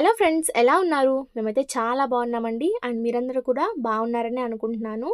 Hello friends ఎలా ఉన్నారు? మేమైతే చాలా బాగున్నామండి. అండ్ మీరందరూ కూడా బాగున్నారని అనుకుంటున్నాను.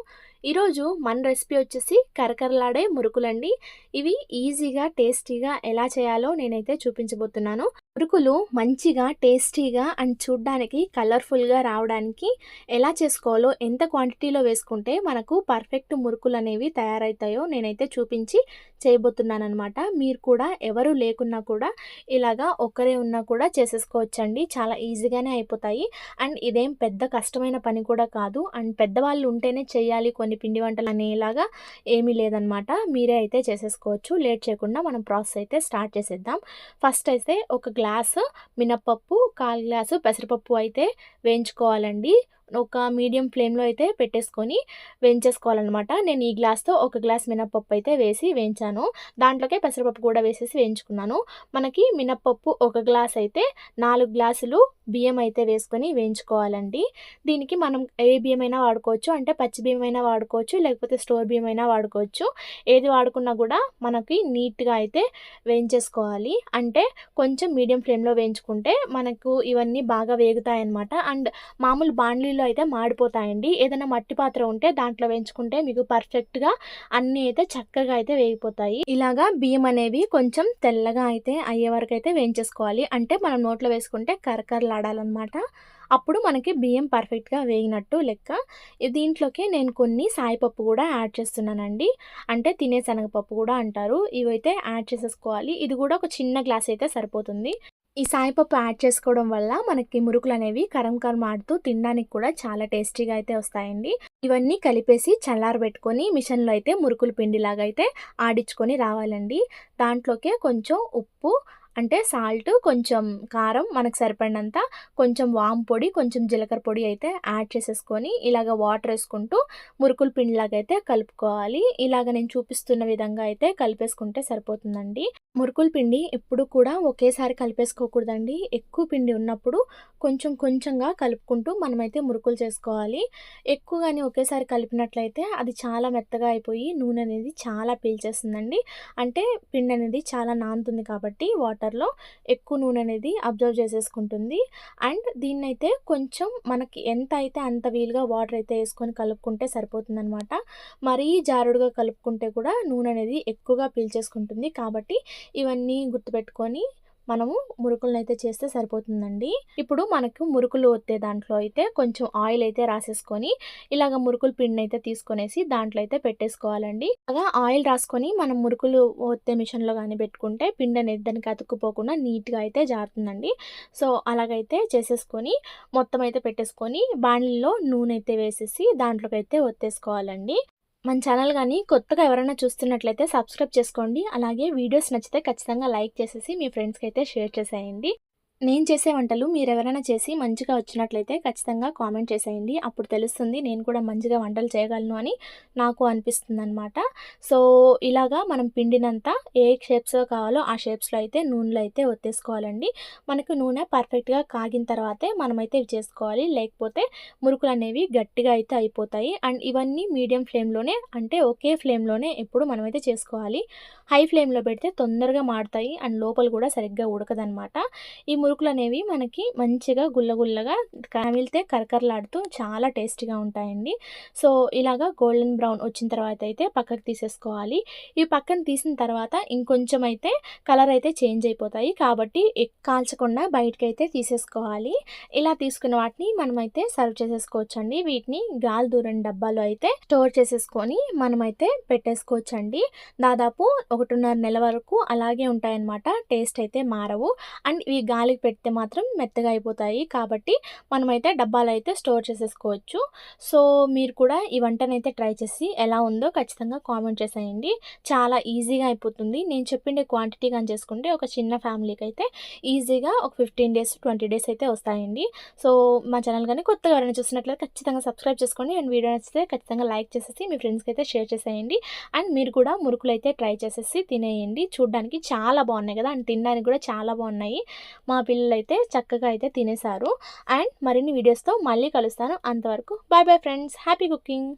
ఈరోజు మన రెసిపీ వచ్చేసి కరకరలాడే మురుకులండి. ఇవి ఈజీగా టేస్టీగా ఎలా చేయాలో నేనైతే చూపించబోతున్నాను. మురుకులు మంచిగా టేస్టీగా అండ్ చూడ్డానికి కలర్ఫుల్గా రావడానికి ఎలా చేసుకోవాలో ఎంత క్వాంటిటీలో వేసుకుంటే మనకు పర్ఫెక్ట్ మురుకులు అనేవి తయారవుతాయో నేనైతే చూపించి చేయబోతున్నాను అనమాట మీరు కూడా ఎవరు లేకున్నా కూడా ఇలాగా ఒక్కరే ఉన్నా కూడా చేసేసుకోవచ్చండి. చాలా ఈజీగానే అయిపోతాయి. అండ్ ఇదేం పెద్ద కష్టమైన పని కూడా కాదు. అండ్ పెద్దవాళ్ళు ఉంటేనే చేయాలి కొన్ని పిండి వంటలు అనేలాగా ఏమీ లేదనమాట. మీరే అయితే చేసేసుకోవచ్చు. లేట్ చేయకుండా మనం ప్రాసెస్ అయితే స్టార్ట్ చేసేద్దాం. ఫస్ట్ అయితే ఒక గ్లాసు మినప్పప్పు కాల్ గ్లాసు పెసరపప్పు అయితే వేయించుకోవాలండి. ఒక మీడియం ఫ్లేమ్లో అయితే పెట్టేసుకొని వేయించేసుకోవాలన్నమాట. నేను ఈ గ్లాస్తో ఒక గ్లాస్ మినప్పప్పు అయితే వేసి వేయించాను. దాంట్లోకే పెసరపప్పు కూడా వేసేసి వేయించుకున్నాను. మనకి మినప్పప్పు ఒక గ్లాస్ అయితే నాలుగు గ్లాసులు బియ్యం అయితే వేసుకొని వేయించుకోవాలండి. దీనికి మనం ఏ బియ్యం అయినా వాడుకోవచ్చు. అంటే పచ్చి బియ్యం అయినా వాడుకోవచ్చు లేకపోతే స్టోర్ బియ్యం అయినా వాడుకోవచ్చు. ఏది వాడుకున్నా కూడా మనకి నీట్గా అయితే వేయించేసుకోవాలి. అంటే కొంచెం మీడియం ఫ్లేమ్లో వేయించుకుంటే మనకు ఇవన్నీ బాగా వేగుతాయన్నమాట. అండ్ మామూలు బాండ్లీ బాండ్లీలో అయితే మాడిపోతాయండి. ఏదైనా మట్టి పాత్ర ఉంటే దాంట్లో వేయించుకుంటే మీకు పర్ఫెక్ట్గా అన్నీ అయితే చక్కగా అయితే వేగిపోతాయి. ఇలాగా బియ్యం అనేవి కొంచెం తెల్లగా అయితే అయ్యే వరకు అయితే వేయించేసుకోవాలి. అంటే మనం నోట్లో వేసుకుంటే కరకరలాడాలన్నమాట. అప్పుడు మనకి బియ్యం పర్ఫెక్ట్గా వేగినట్టు లెక్క. దీంట్లోకి నేను కొన్ని సాయిపప్పు కూడా యాడ్ చేస్తున్నానండి. అంటే తినే శనగపప్పు కూడా అంటారు. ఇవైతే యాడ్ చేసేసుకోవాలి. ఇది కూడా ఒక చిన్న గ్లాస్ అయితే సరిపోతుంది. ఈ సాయిపప్పు యాడ్ చేసుకోవడం వల్ల మనకి మురుకులు అనేవి కరం కరం ఆడుతూ తినడానికి కూడా చాలా టేస్టీగా అయితే వస్తాయండి. ఇవన్నీ కలిపేసి చల్లారబెట్టుకొని మిషన్లో అయితే మురుకులు పిండిలాగా అయితే ఆడించుకొని రావాలండి. దాంట్లోకే కొంచెం ఉప్పు అంటే సాల్ట్ కొంచెం కారం మనకు సరిపడినంత కొంచెం వామ్ పొడి కొంచెం జీలకర్ర పొడి అయితే యాడ్ చేసేసుకొని ఇలాగ వాటర్ వేసుకుంటూ మురుకుల పిండిలాగా అయితే కలుపుకోవాలి. ఇలాగ నేను చూపిస్తున్న విధంగా అయితే కలిపేసుకుంటే సరిపోతుందండి. మురుకుల పిండి ఎప్పుడు కూడా ఒకేసారి కలిపేసుకోకూడదండి. ఎక్కువ పిండి ఉన్నప్పుడు కొంచెం కొంచెంగా కలుపుకుంటూ మనమైతే మురుకులు చేసుకోవాలి. ఎక్కువగానే ఒకేసారి కలిపినట్లయితే అది చాలా మెత్తగా అయిపోయి నూనె అనేది చాలా పీల్చేస్తుందండి. అంటే పిండి అనేది చాలా నానుతుంది కాబట్టి వాటర్ వాటర్లో ఎక్కువ నూనె అనేది అబ్జర్వ్ చేసేసుకుంటుంది. అండ్ దీన్నైతే కొంచెం మనకి ఎంత అయితే అంత వీలుగా వాటర్ అయితే వేసుకొని కలుపుకుంటే సరిపోతుంది అనమాట మరీ జారుడుగా కలుపుకుంటే కూడా నూనె అనేది ఎక్కువగా పీల్చేసుకుంటుంది. కాబట్టి ఇవన్నీ గుర్తుపెట్టుకొని మనము మురుకులను అయితే చేస్తే సరిపోతుందండి. ఇప్పుడు మనకు మురుకులు వత్తే దాంట్లో అయితే కొంచెం ఆయిల్ అయితే రాసేసుకొని ఇలాగ మురుకులు పిండిని అయితే తీసుకొనేసి దాంట్లో అయితే పెట్టేసుకోవాలండి. అలా ఆయిల్ రాసుకొని మనం మురుకులు వత్తే మిషన్లో కానీ పెట్టుకుంటే పిండి అనేది దానికి అతుక్కుపోకుండా నీట్గా అయితే జారుతుందండి. సో అలాగైతే చేసేసుకొని మొత్తం అయితే పెట్టేసుకొని బాణలిలో నూనె అయితే వేసేసి దాంట్లోకి అయితే ఒత్తేసుకోవాలండి. మన ఛానల్ కానీ కొత్తగా ఎవరైనా చూస్తున్నట్లయితే సబ్స్క్రైబ్ చేసుకోండి. అలాగే వీడియోస్ నచ్చితే ఖచ్చితంగా లైక్ చేసేసి మీ ఫ్రెండ్స్కి అయితే షేర్ చేసేయండి. నేను చేసే వంటలు మీరు ఎవరైనా చేసి మంచిగా వచ్చినట్లయితే ఖచ్చితంగా కామెంట్ చేసేయండి. అప్పుడు తెలుస్తుంది నేను కూడా మంచిగా వంటలు చేయగలను అని నాకు అనిపిస్తుంది అనమాట సో ఇలాగా మనం పిండినంత ఏ షేప్స్లో కావాలో ఆ షేప్స్లో అయితే నూనెలో అయితే ఒత్తేసుకోవాలండి. మనకు నూనె పర్ఫెక్ట్గా కాగిన తర్వాతే మనమైతే ఇవి చేసుకోవాలి. లేకపోతే మురుకులు అనేవి గట్టిగా అయితే అయిపోతాయి. అండ్ ఇవన్నీ మీడియం ఫ్లేమ్లోనే అంటే ఒకే ఫ్లేమ్లోనే ఎప్పుడు మనమైతే చేసుకోవాలి. హై ఫ్లేమ్లో పెడితే తొందరగా మాడతాయి. అండ్ లోపల కూడా సరిగ్గా ఉడకదనమాట ఈ మురుకులు అనేవి మనకి మంచిగా గుల్లగుల్లగా కామిలితే కరకరలాడుతూ చాలా టేస్టీగా ఉంటాయండి. సో ఇలాగా గోల్డెన్ బ్రౌన్ వచ్చిన తర్వాత అయితే పక్కకు తీసేసుకోవాలి. ఈ పక్కన తీసిన తర్వాత ఇంకొంచెం అయితే కలర్ అయితే చేంజ్ అయిపోతాయి. కాబట్టి కాల్చకుండా బయటకైతే అయితే తీసేసుకోవాలి. ఇలా తీసుకున్న వాటిని మనమైతే సర్వ్ చేసేసుకోవచ్చండి. వీటిని గాలి దూరం డబ్బాలో అయితే స్టోర్ చేసేసుకొని మనమైతే పెట్టేసుకోవచ్చండి. దాదాపు ఒకటిన్నర నెల వరకు అలాగే ఉంటాయన్నమాట. టేస్ట్ అయితే మారవు. అండ్ ఇవి గాలి పెడితే మాత్రం మెత్తగా అయిపోతాయి. కాబట్టి మనమైతే డబ్బాలు అయితే స్టోర్ చేసేసుకోవచ్చు. సో మీరు కూడా ఈ వంటనైతే ట్రై చేసి ఎలా ఉందో ఖచ్చితంగా కామెంట్ చేసేయండి. చాలా ఈజీగా అయిపోతుంది. నేను చెప్పిండే క్వాంటిటీ కానీ చేసుకుంటే ఒక చిన్న ఫ్యామిలీకి అయితే ఈజీగా ఒక ఫిఫ్టీన్ డేస్ ట్వంటీ డేస్ అయితే వస్తాయండి. సో మా ఛానల్ కానీ కొత్తగా ఎవరైనా చూసినట్లయితే ఖచ్చితంగా సబ్స్క్రైబ్ చేసుకోండి. అండ్ వీడియో నచ్చితే ఖచ్చితంగా లైక్ చేసేసి మీ ఫ్రెండ్స్కి అయితే షేర్ చేసేయండి. అండ్ మీరు కూడా మురుకులు అయితే ట్రై చేసేసి తినేయండి. చూడడానికి చాలా బాగున్నాయి కదా. అండ్ తినడానికి కూడా చాలా బాగున్నాయి. మా పిల్లలు అయితే చక్కగా అయితే తినేశారు. అండ్ మరిన్ని వీడియోస్తో మళ్ళీ కలుస్తాను. అంతవరకు bye bye friends. Happy cooking.